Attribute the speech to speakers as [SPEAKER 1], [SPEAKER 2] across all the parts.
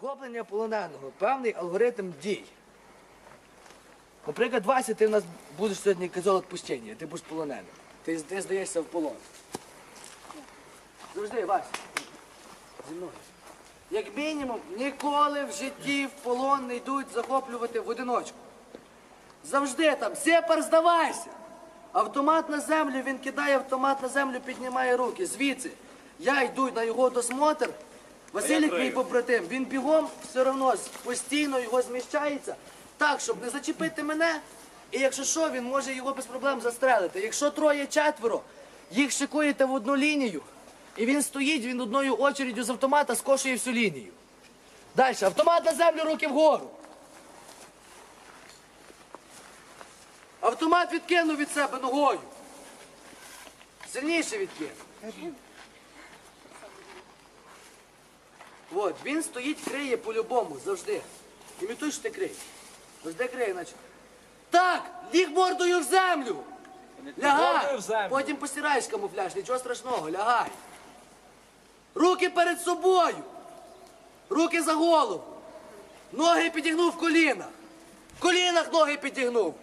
[SPEAKER 1] захоплення полоненого, певний алгоритм дій. Наприклад, Вася, ти в нас будеш сьогодні казав відпущення, ти будеш полоненим. Ти, ти здаєшся в полон. Завжди, Вася. Зі мною. Як мінімум, ніколи в житті в полон не йдуть захоплювати в одиночку. Завжди там, сепар, здавайся. Автомат на землю, він кидає автомат на землю, піднімає руки. Звідси. Я йду на його досмотр. Василік, мій побратим, він бігом все одно постійно його зміщається так, щоб не зачепити мене. І якщо що, він може його без проблем застрелити. Якщо троє четверо, їх шикуєте в одну лінію, і він стоїть, він одною очередю з автомата скошує всю лінію. Далі, автомат на землю, руки вгору. Автомат відкинув від себе ногою. Сильніше відкинув. От, він стоїть, криє по-любому, завжди. Імітуй, що ти криєш. Завжди криє, наче. Так, ліг мордою в землю. Лягай.
[SPEAKER 2] мордою в землю.
[SPEAKER 1] Потім постираєш камуфляж, нічого страшного, лягай. Руки перед собою. Руки за голову. Ноги підігнув в колінах. В колінах ноги підігнув.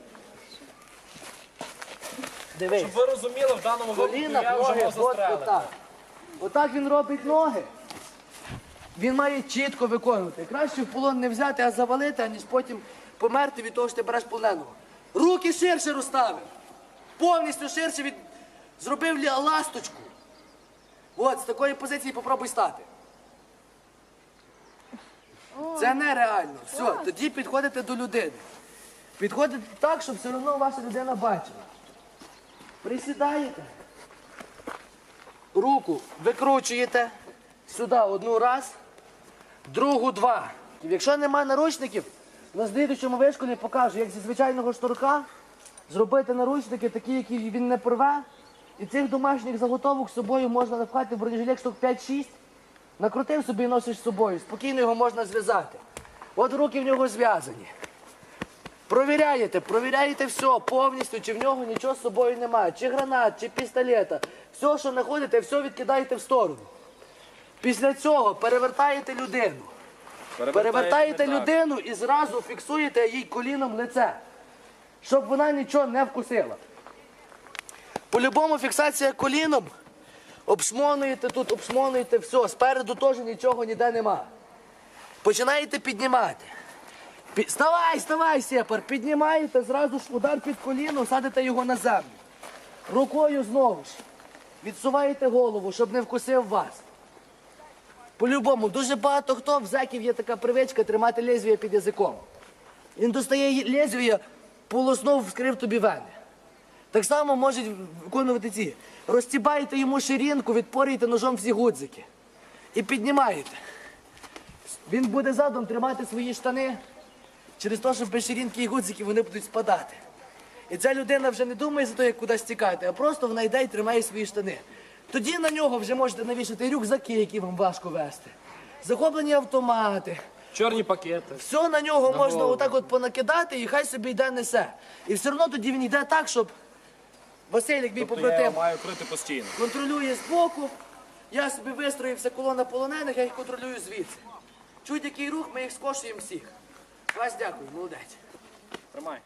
[SPEAKER 1] Дивись.
[SPEAKER 2] Щоб ви розуміли, в даному випадку я вже
[SPEAKER 1] ноги,
[SPEAKER 2] мав
[SPEAKER 1] от
[SPEAKER 2] застрелити.
[SPEAKER 1] отак. Отак він робить ноги. Він має чітко виконувати. Краще в полон не взяти, а завалити, аніж потім померти від того, що ти береш полоненого. Руки ширше розставив. Повністю ширше від... зробив ласточку. От, з такої позиції попробуй стати. Це нереально. Все, тоді підходите до людини. Підходите так, щоб все одно ваша людина бачила. Присідаєте. Руку викручуєте сюди одну раз, другу два. Якщо немає наручників, на слідчому вишколі покажу, як зі звичайного шнурка зробити наручники, такі, які він не порве. І цих домашніх заготовок з собою можна напхати в бронежилет штук 5-6. Накрутив собі і носиш з собою. Спокійно його можна зв'язати. От руки в нього зв'язані. Провіряєте, провіряєте все повністю, чи в нього нічого з собою немає, чи гранат, чи пістолета. Все, що знаходите, все відкидаєте в сторону. Після цього перевертаєте людину. Перевертаєте людину і зразу фіксуєте їй коліном лице, щоб вона нічого не вкусила. По-любому фіксація коліном. Обшмонуєте тут, обшмонуєте все. Спереду теж нічого ніде нема. Починаєте піднімати. Пі- Вставай, вставай, сепар, піднімаєте, зразу ж удар під коліно, садите його на землю. Рукою знову ж. Відсуваєте голову, щоб не вкусив вас. По-любому, дуже багато хто в зеків є така привичка тримати лезвія під язиком. Він достає лезвія, полоснув, вскрив тобі вени. Так само можуть виконувати ці. Розтібаєте йому ширинку, відпорюєте ножом всі гудзики. І піднімаєте. Він буде задом тримати свої штани через те, що без ширинки і гудзиків вони будуть спадати. І ця людина вже не думає за те, як кудись тікати, а просто вона йде і тримає свої штани. Тоді на нього вже можете навішати рюкзаки, які вам важко вести, захоплені автомати.
[SPEAKER 2] Чорні пакети.
[SPEAKER 1] Все на нього можна отак от понакидати і хай собі йде несе. І все одно тоді він йде так, щоб Василік, мій
[SPEAKER 2] Тобто я
[SPEAKER 1] побратим,
[SPEAKER 2] маю крити постійно.
[SPEAKER 1] контролює збоку. Я собі вистроївся колона полонених, я їх контролюю звідси. Чуть який рух, ми їх скошуємо всіх. Вас дякую, молодець.
[SPEAKER 2] Тримай.